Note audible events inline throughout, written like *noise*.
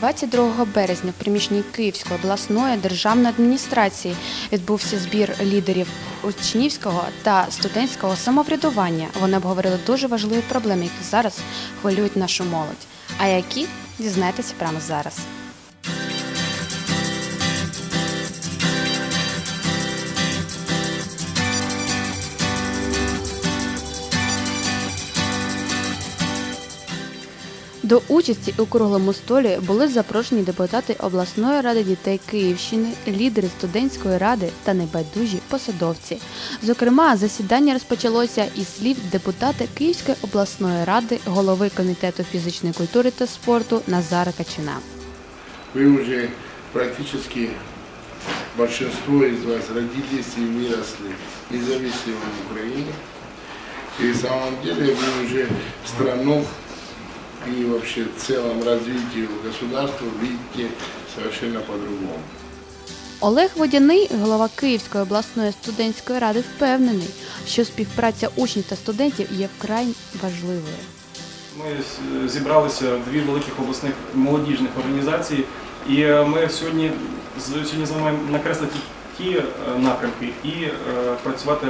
22 березня в приміщенні Київської обласної державної адміністрації відбувся збір лідерів учнівського та студентського самоврядування. Вони обговорили дуже важливі проблеми, які зараз хвилюють нашу молодь. А які дізнайтеся прямо зараз. До участі у круглому столі були запрошені депутати обласної ради дітей Київщини, лідери студентської ради та небайдужі посадовці. Зокрема, засідання розпочалося із слів депутата Київської обласної ради, голови комітету фізичної культури та спорту Назара Качина. Вы уже практически большинство из вас родились и выросли независимо в Украине. И в самом деле вы уже страну и вообще в целом развитие государства видите совершенно по-другому. Олег Водяний, голова Київської обласної студентської ради, впевнений, що співпраця учнів та студентів є вкрай важливою. Ми зібралися дві великих обласних молодіжних організації, і е, ми сьогодні з- сьогодні з вами накреслити ті е, напрямки і е, працювати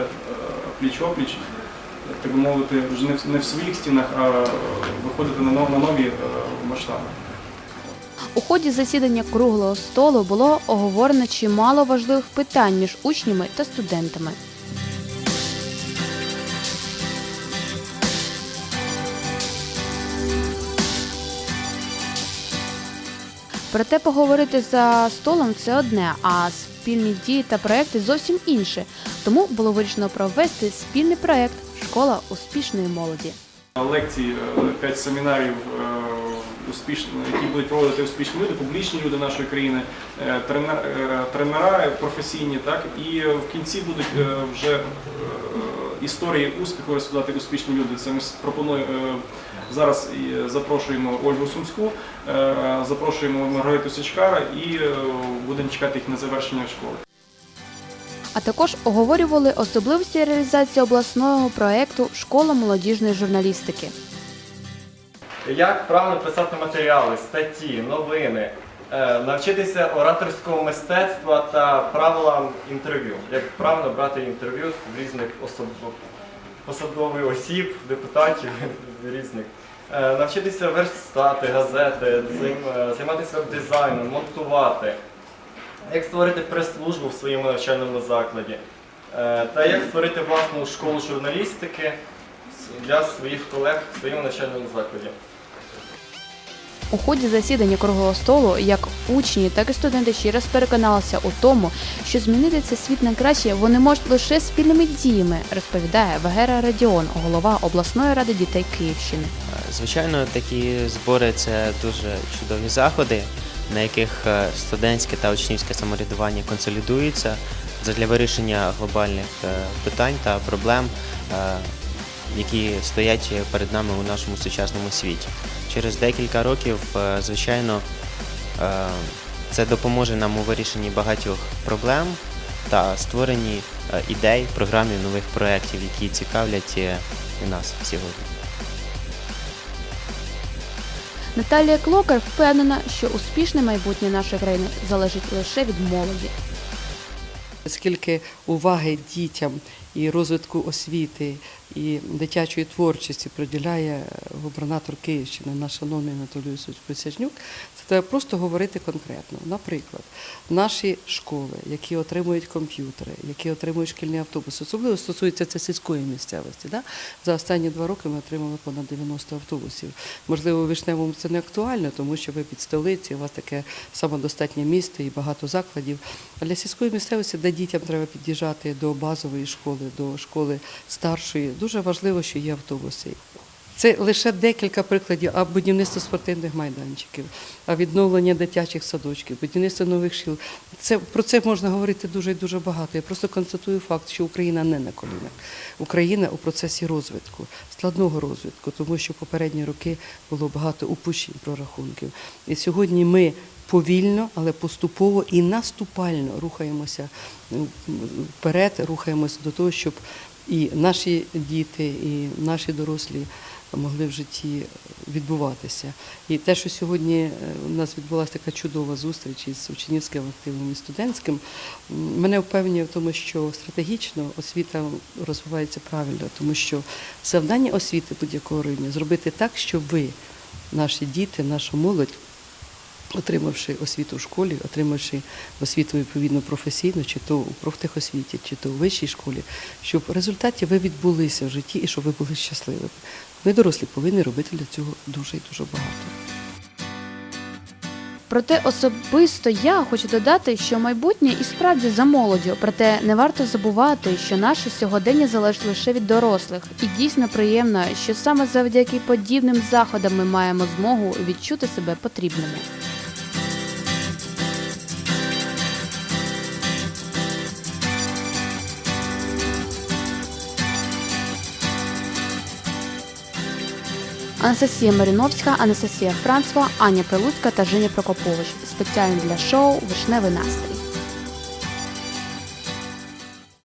пліч-опліч, так би мовити, вже не в- не в своїх стінах, а виходити на нов- на нові е, масштаби. У ході засідання круглого столу було оговорено чимало важливих питань між учнями та студентами. Проте поговорити за столом це одне, а спільні дії та проекти зовсім інше. Тому було вирішено провести спільний проект Школа успішної молоді. Лекції, е, п'ять семінарів, е, успішно, які будуть проводити успішні люди, публічні люди нашої країни, е, тренера професійні, так і в кінці будуть вже історії успіху розповідати успішні люди. Це ми е, зараз запрошуємо Ольгу Сумську, запрошуємо Маргариту Січкара і будемо чекати їх на завершення школи. А також оговорювали особливості реалізації обласного проекту Школа молодіжної журналістики. Як правильно писати матеріали, статті, новини, е, навчитися ораторського мистецтва та правилам інтерв'ю. Як правильно брати інтерв'ю в різних посадових осіб, депутатів *laughs* різних. Е, Навчитися верстати, газети, е, займатися веб-дизайном, монтувати. Як створити прес-службу в своєму навчальному закладі. Е, Та як створити власну школу журналістики для своїх колег в своєму навчальному закладі. У ході засідання круглого столу як учні, так і студенти ще раз переконалися у тому, що змінити цей світ на краще вони можуть лише спільними діями, розповідає Вагера Радіон, голова обласної ради дітей Київщини. Звичайно, такі збори це дуже чудові заходи, на яких е, студентське та учнівське самоврядування консолідуються для вирішення глобальних е, питань та проблем, е, які стоять перед нами у нашому сучасному світі. Через декілька років, звичайно, це допоможе нам у вирішенні багатьох проблем та створенні ідей, програмів нових проєктів, які цікавлять нас сьогодні. Наталія Клокар впевнена, що успішне майбутнє нашої країни залежить лише від молоді. Скільки уваги дітям і розвитку освіти і дитячої творчості приділяє губернатор Київщини, наш шановний Анатолій Юсович Присяжнюк, це треба просто говорити конкретно. Наприклад, наші школи, які отримують комп'ютери, які отримують шкільні автобуси, особливо стосується це сільської місцевості. Да? За останні два роки ми отримали понад 90 автобусів. Можливо, Вишневому це не актуально, тому що ви під столиці, у вас таке самодостатнє місто і багато закладів. А для сільської місцевості, де дітям треба під'їжджати до базової школи, до школи старшої, дуже важливо, що є автобуси. Це лише декілька прикладів, а будівництво спортивних майданчиків, а відновлення дитячих садочків, будівництво нових шкіл. Це про це можна говорити дуже і дуже багато. Я просто констатую факт, що Україна не на колінах. Україна у процесі розвитку, складного розвитку, тому що попередні роки було багато упущень прорахунків. І сьогодні ми повільно, але поступово і наступально рухаємося вперед, рухаємося до того, щоб і наші діти, і наші дорослі могли в житті відбуватися. І те, що сьогодні е, у нас відбулася така чудова зустріч із учнівським активним і студентським, мене впевнює в тому, що стратегічно освіта розвивається правильно, тому що завдання освіти будь-якого рівня зробити так, щоб ви, наші діти, наша молодь, отримавши освіту в школі, отримавши освіту відповідно професійну, чи то у профтехосвіті, чи то у вищій школі, щоб в результаті ви відбулися в житті і щоб ви були щасливими. Ви дорослі повинні робити для цього дуже і дуже багато. Проте особисто я хочу додати, що майбутнє і справді за молоддю. Проте не варто забувати, що наше сьогодення залежить лише від дорослих. І дійсно приємно, що саме завдяки подібним заходам ми маємо змогу відчути себе потрібними. Анастасія Маріновська, Анастасія Францова, Аня Прилуцька та Женя Прокопович. Спеціально для шоу Вишневий настрій.